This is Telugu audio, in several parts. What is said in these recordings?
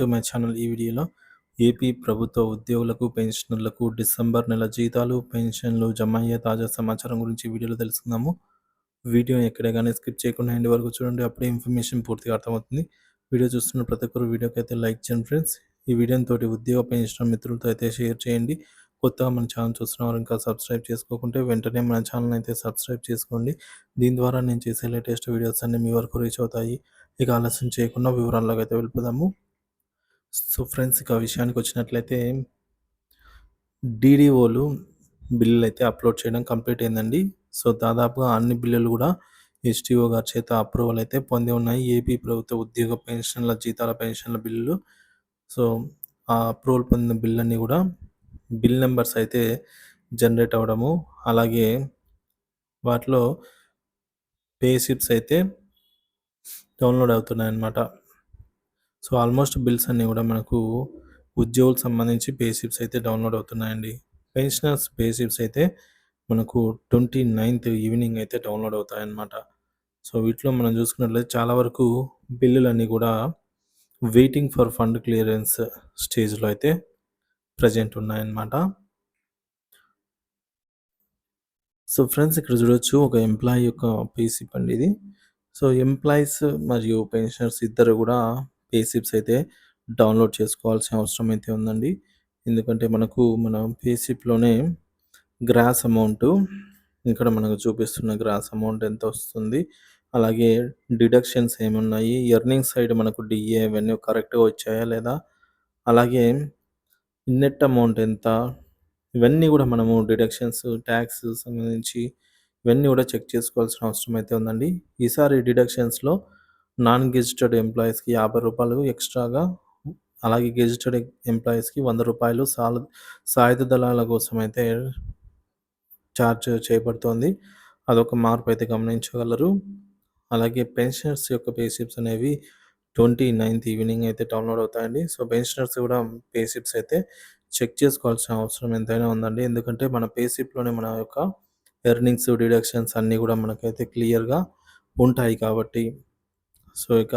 To my channel. ఈ వీడియోలో ఏపీ ప్రభుత్వ ఉద్యోగులకు, పెన్షనర్లకు డిసెంబర్ నెల జీతాలు, పెన్షన్లు జమ అయ్యే తాజా సమాచారం గురించి వీడియోలో తెలుసుకుందాము. వీడియో ఎక్కడైనా గానీ స్కిప్ చేయకుండా ఎండ్ వరకు చూడండి. అప్పుడే ఇన్ఫర్మేషన్ పూర్తిగా అర్థమవుతుంది. వీడియో చూస్తున్న ప్రతి ఒక్కరు వీడియోకి అయితే లైక్ చేయండి ఫ్రెండ్స్. ఈ వీడియోని తోటి ఉద్యోగ పెన్షనర్ మిత్రులతో అయితే షేర్ చేయండి. కొత్తగా మన ఛానల్ చూస్తున్నవారు ఇంకా సబ్స్క్రైబ్ చేసుకోకుంటే వెంటనే మన ఛానల్ అయితే సబ్స్క్రైబ్ చేసుకోండి. దీని ద్వారా నేను చేసే లేటెస్ట్ వీడియోస్ అన్నీ మీ వరకు రీచ్ అవుతాయి. ఇక ఆలస్యం చేయకుండా వివరాల్లోకి అయితే వెళ్ళిపోదాము. సో ఫ్రెండ్స్ ఇక విషయానికి వచ్చినట్లయితే డీడీఓలు బిల్లులు అయితే అప్లోడ్ చేయడం కంప్లీట్ అయిందండి. సో దాదాపుగా అన్ని బిల్లులు కూడా ఎస్టీఓ గారి చేత అప్రూవల్ అయితే పొంది ఉన్నాయి. ఏపీ ప్రభుత్వ ఉద్యోగ పెన్షన్ల జీతాల పెన్షన్ల బిల్లులు. సో ఆ అప్రూవల్ పొందిన బిల్లన్నీ కూడా బిల్ నెంబర్స్ అయితే జనరేట్ అవ్వడము అలాగే వాటిలో పే స్లిప్స్ అయితే డౌన్లోడ్ అవుతున్నాయన్నమాట. సో ఆల్మోస్ట్ బిల్స్ అన్నీ కూడా మనకు ఉద్యోగులకు సంబంధించి పే స్లిప్స్ అయితే డౌన్లోడ్ అవుతున్నాయండి. పెన్షనర్స్ పే స్లిప్స్ అయితే మనకు 29థ్ ఈవినింగ్ అయితే డౌన్లోడ్ అవుతాయన్నమాట. సో వీటిలో మనం చూసుకున్నట్లయితే చాలా వరకు బిల్లులన్నీ కూడా వెయిటింగ్ ఫర్ ఫండ్ క్లియరెన్స్ స్టేజ్‌లో అయితే ప్రజెంట్ ఉన్నాయన్నమాట. సో ఫ్రెండ్స్ ఇక్కడ చూడొచ్చు ఒక ఎంప్లాయీ యొక్క పేసిప్ అండి ఇది. సో ఎంప్లాయీస్ మరియు పెన్షనర్స్ ఇద్దరు కూడా పే స్లిప్స్ అయితే డౌన్లోడ్ చేసుకోవాల్సిన అవసరం అయితే ఉందండి. ఎందుకంటే మనకు మన పే స్లిప్‌లోనే గ్రాస్ అమౌంట్ ఇక్కడ మనకు చూపిస్తున్న గ్రాస్ అమౌంట్ ఎంత వస్తుంది. అలాగే డిడక్షన్స్ ఏమున్నాయి, ఎర్నింగ్ సైడ్ మనకు డిఏ ఇవన్నీ కరెక్ట్‌గా వచ్చాయా లేదా? అలాగే నెట్ అమౌంట్ ఎంత? ఇవన్నీ కూడా మనము డిడక్షన్స్, ట్యాక్స్ సంబంధించి ఇవన్నీ కూడా చెక్ చేసుకోవాల్సిన అవసరం అయితే ఉందండి. ఈసారి డిడక్షన్స్‌లో నాన్ గెజిటెడ్ ఎంప్లాయీస్‌కి యాభై రూపాయలు ఎక్స్‌ట్రాగా అలాగే గెజిటెడ్ ఎంప్లాయీస్‌కి వంద రూపాయలు సాల సాయుధ దళాల కోసం అయితే చార్జ్ చేయబడుతోంది. అదొక మార్పు అయితే గమనించగలరు. అలాగే పెన్షనర్స్ యొక్క పేషిప్స్ అనేవి ట్వంటీ నైన్త్ ఈవినింగ్ అయితే డౌన్లోడ్ అవుతాయండి. సో పెన్షనర్స్ కూడా పేషిప్స్ అయితే చెక్ చేసుకోవాల్సిన అవసరం ఎంతైనా ఉందండి. ఎందుకంటే మన పేషిప్లోనే మన యొక్క ఎర్నింగ్స్, డిడక్షన్స్ అన్నీ కూడా మనకైతే క్లియర్‌గా ఉంటాయి కాబట్టి. సో ఇక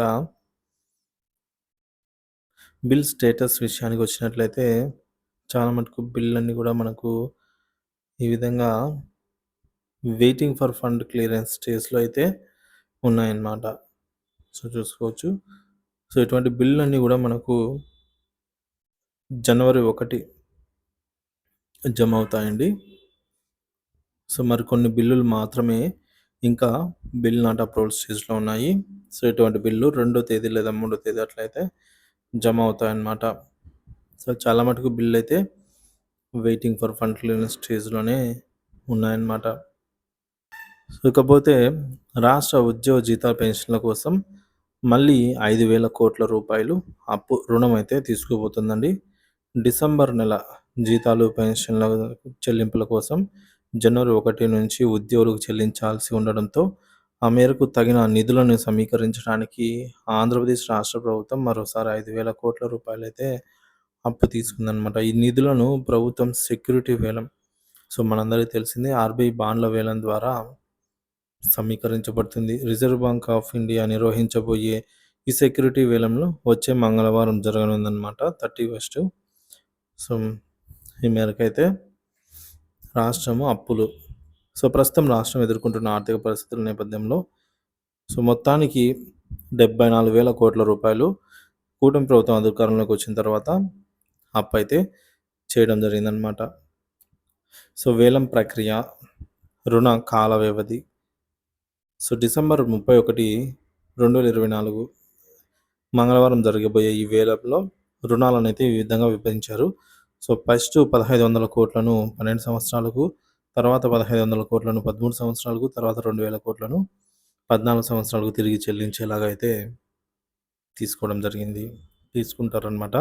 బిల్ స్టేటస్ విషయానికి వచ్చినట్లయితే చాలా మటుకు బిల్లన్నీ కూడా మనకు ఈ విధంగా వెయిటింగ్ ఫర్ ఫండ్ క్లియరెన్స్ స్టేజ్‌లో అయితే ఉన్నాయన్నమాట. సో చూసుకోవచ్చు. సో ఇటువంటి బిల్లులన్నీ కూడా మనకు జనవరి ఒకటి జమ అవుతాయండి. సో మరికొన్ని బిల్లులు మాత్రమే ఇంకా బిల్ నాట్ అప్రూవల్ స్టేజ్‌లో ఉన్నాయి. సో ఇటువంటి బిల్లు రెండో తేదీ లేదా మూడో తేదీ అట్లయితే జమ అవుతాయన్నమాట. సో చాలా మటుకు బిల్ అయితే వెయిటింగ్ ఫర్ ఫండ్ క్లియరెన్స్ స్టేజ్‌లోనే ఉన్నాయన్నమాట. ఇకపోతే రాష్ట్ర ఉద్యోగ జీతాల పెన్షన్ల కోసం మళ్ళీ ఐదు వేల కోట్ల రూపాయలు అప్పు రుణం అయితే తీసుకుపోతుందండి డిసెంబర్ నెల జీతాలు, పెన్షన్ల చెల్లింపుల కోసం జనవరి ఒకటి నుంచి ఉద్యోగులకు చెల్లించాల్సి ఉండడంతో ఆ మేరకు తగిన నిధులను సమీకరించడానికి ఆంధ్రప్రదేశ్ రాష్ట్ర ప్రభుత్వం మరోసారి ఐదు వేల కోట్ల రూపాయలైతే అప్పు తీసుకుందనమాట ఈ నిధులను ప్రభుత్వం సెక్యూరిటీ వేలం సో మనందరికీ తెలిసింది ఆర్‌బీఐ బాండ్ల వేలం ద్వారా సమీకరించబడుతుంది. రిజర్వ్ బ్యాంక్ ఆఫ్ ఇండియా నిర్వహించబోయే ఈ సెక్యూరిటీ వేలంలో వచ్చే మంగళవారం జరగనుందన్నమాట 31. సో ఈ మేరకైతే రాష్ట్రము అప్పులు సో ప్రస్తుతం రాష్ట్రం ఎదుర్కొంటున్న ఆర్థిక పరిస్థితుల నేపథ్యంలో సో మొత్తానికి 74,000 కోట్ల రూపాయలు కూటమి ప్రభుత్వం అధికారంలోకి వచ్చిన తర్వాత అప్పు అయితే చేయడం జరిగిందన్నమాట. సో వేలం ప్రక్రియ, రుణ కాల వ్యవధి సో డిసెంబర్ 31, 2024 మంగళవారం జరగబోయే ఈ వేలంలో రుణాలనైతే ఈ విధంగా విభజించారు. సో ఫస్ట్ పదహైదు వందల కోట్లను 12 సంవత్సరాలకు, తర్వాత 1,500 కోట్లను 13 సంవత్సరాలకు, తర్వాత 2,000 కోట్లను 14 సంవత్సరాలకు తిరిగి చెల్లించేలాగా అయితే తీసుకోవడం జరిగింది. తీసుకుంటారనమాట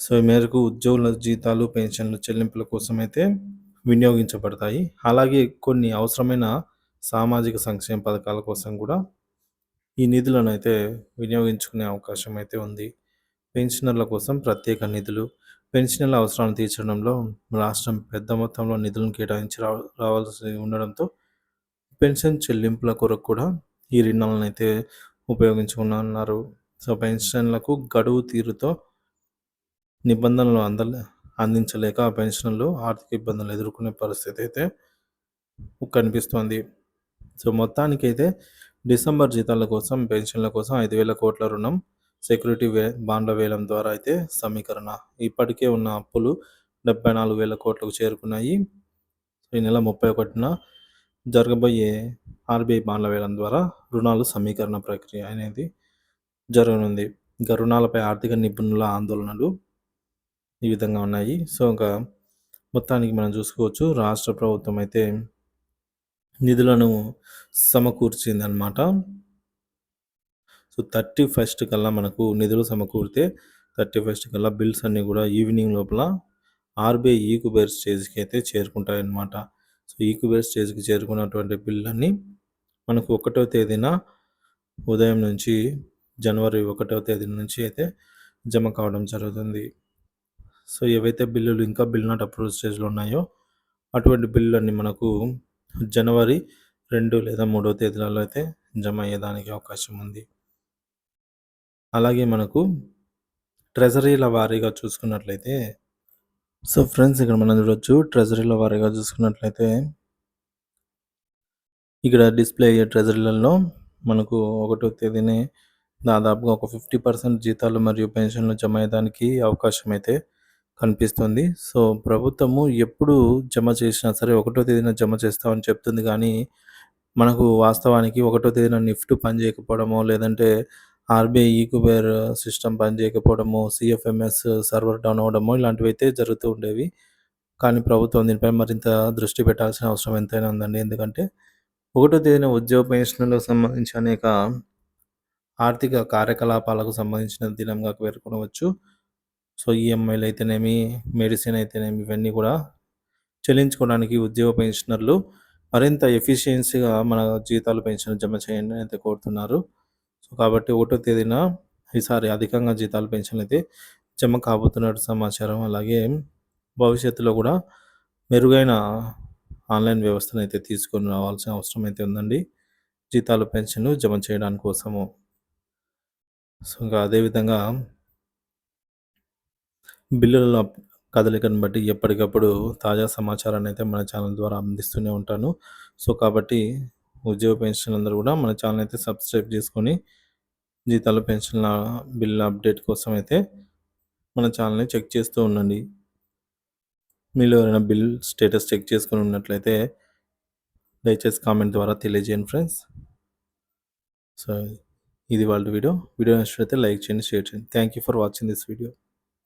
సో ఈ మేరకు ఉద్యోగుల జీతాలు, పెన్షన్లు చెల్లింపుల కోసం అయితే వినియోగించబడతాయి. అలాగే కొన్ని అవసరమైన సామాజిక సంక్షేమ పథకాల కోసం కూడా ఈ నిధులను అయితే వినియోగించుకునే అవకాశం అయితే ఉంది. పెన్షనర్ల కోసం ప్రత్యేక నిధులు, పెన్షనర్ల అవసరాలను తీర్చడంలో రాష్ట్రం పెద్ద మొత్తంలో నిధులను కేటాయించి రావ రావాల్సి ఉండడంతో పెన్షన్ చెల్లింపుల కొరకు కూడా ఈ రుణాలను అయితే ఉపయోగించుకున్నారు. సో పెన్షన్లకు గడువు తీరుతో నిబంధనలు అందలే అందించలేక ఆ పెన్షన్లు ఆర్థిక ఇబ్బందులు ఎదుర్కొనే పరిస్థితి అయితే కనిపిస్తోంది సో మొత్తానికైతే డిసెంబర్ జీతాల కోసం పెన్షన్ల కోసం ఐదు వేల కోట్ల రుణం సెక్యూరిటీ వే బాండ్ల వేలం ద్వారా అయితే సమీకరణ. ఇప్పటికే ఉన్న అప్పులు డెబ్బై నాలుగు వేల కోట్లకు చేరుకున్నాయి. ఈ నెల ముప్పై ఒకటిన జరగబోయే ఆర్బీఐ బాండ్ల వేలం ద్వారా రుణాలు సమీకరణ ప్రక్రియ అనేది జరగనుంది. ఇంకా రుణాలపై ఆర్థిక నిపుణుల ఆందోళనలు ఈ విధంగా ఉన్నాయి. సో ఇంకా మొత్తానికి మనం చూసుకోవచ్చు. రాష్ట్ర ప్రభుత్వం అయితే నిధులను సమకూర్చిందనమాట సో థర్టీ ఫస్ట్ కల్లా మనకు నిధులు సమకూరితే థర్టీ ఫస్ట్ కల్లా బిల్స్ అన్నీ కూడా ఈవినింగ్ లోపల ఆర్బీఐ ఈక్యుబేర్ స్టేజ్కి అయితే చేరుకుంటాయన్నమాట. సో ఈక్యుబేర్ స్టేజ్కి చేరుకున్నటువంటి బిల్లన్నీ మనకు ఒకటో తేదీన ఉదయం నుంచి జనవరి ఒకటో తేదీ నుంచి అయితే జమ కావడం జరుగుతుంది. సో ఏవైతే బిల్లులు ఇంకా బిల్ నాట్ అప్రూవ్ స్టేజ్లో ఉన్నాయో అటువంటి బిల్లులన్నీ మనకు జనవరి రెండు లేదా మూడో తేదీలలో అయితే జమ అయ్యేదానికి అవకాశం ఉంది. అలాగే మనకు ట్రెజరీల వారీగా చూసుకున్నట్లయితే సో ఫ్రెండ్స్ ఇక్కడ మనం చూడొచ్చు ట్రెజరీల వారీగా చూసుకున్నట్లయితే ఇక్కడ డిస్ప్లే అయ్యే ట్రెజరీలలో మనకు ఒకటో తేదీనే దాదాపుగా ఒక ఫిఫ్టీ పర్సెంట్ జీతాలు మరియు పెన్షన్లు జమ అయ్యడానికి అవకాశం అయితే కనిపిస్తుంది. సో ప్రభుత్వము ఎప్పుడు జమ చేసినా సరే ఒకటో తేదీన జమ చేస్తామని చెప్తుంది కానీ మనకు వాస్తవానికి ఒకటో తేదీన నిఫ్ట్ పనిచేయకపోవడమో లేదంటే ఆర్బీఐ ఈకుబేర్ సిస్టమ్ పనిచేయకపోవడము సిఎఫ్ఎంఎస్ సర్వర్ డౌన్ అవ్వడము ఇలాంటివి అయితే జరుగుతూ ఉండేవి. కానీ ప్రభుత్వం దీనిపై మరింత దృష్టి పెట్టాల్సిన అవసరం ఎంతైనా ఉందండి. ఎందుకంటే ఒకటో తేదీన ఉద్యోగ పెన్షన్లకు సంబంధించి అనేక ఆర్థిక కార్యకలాపాలకు సంబంధించిన దినంగా పేర్కొనవచ్చు. సో ఈఎంఐలు అయితేనేమి మెడిసిన్ అయితేనేమి ఇవన్నీ కూడా చెల్లించుకోవడానికి ఉద్యోగ పెన్షనర్లు మరింత ఎఫిషియన్సీగా మన జీతాలు పెన్షన్ జమ చేయండి అయితే కోరుతున్నారు. కాబట్టి ఒకటో తేదీన ఈసారి అధికంగా జీతాలు పెన్షన్లు అయితే జమ కాబోతున్నట్టు సమాచారం. అలాగే భవిష్యత్తులో కూడా మెరుగైన ఆన్లైన్ వ్యవస్థను అయితే తీసుకొని రావాల్సిన అవసరం అయితే ఉందండి. జీతాలు పెన్షన్లు జమ చేయడానికి కోసము. సో ఇంకా అదేవిధంగా బిల్లుల కదలికను బట్టి ఎప్పటికప్పుడు తాజా సమాచారాన్ని అయితే మన ఛానల్ ద్వారా అందిస్తూనే ఉంటాను. సో కాబట్టి ఉద్యోగ పెన్షన్ అందరూ కూడా మన ఛానల్ అయితే సబ్స్క్రైబ్ చేసుకొని జీతాల పెన్షన్ల బిల్ అప్డేట్ కోసం అయితే మన ఛానల్ని చెక్ చేస్తూ ఉండండి. మీరు ఎవరైనా బిల్ స్టేటస్ చెక్ చేసుకుని ఉన్నట్లయితే దయచేసి కామెంట్ ద్వారా తెలియజేయండి ఫ్రెండ్స్. సో ఇది వాళ్ళ వీడియో. వీడియో నచ్చినట్లయితే లైక్ చేయండి షేర్ చేయండి. Thank you for watching this video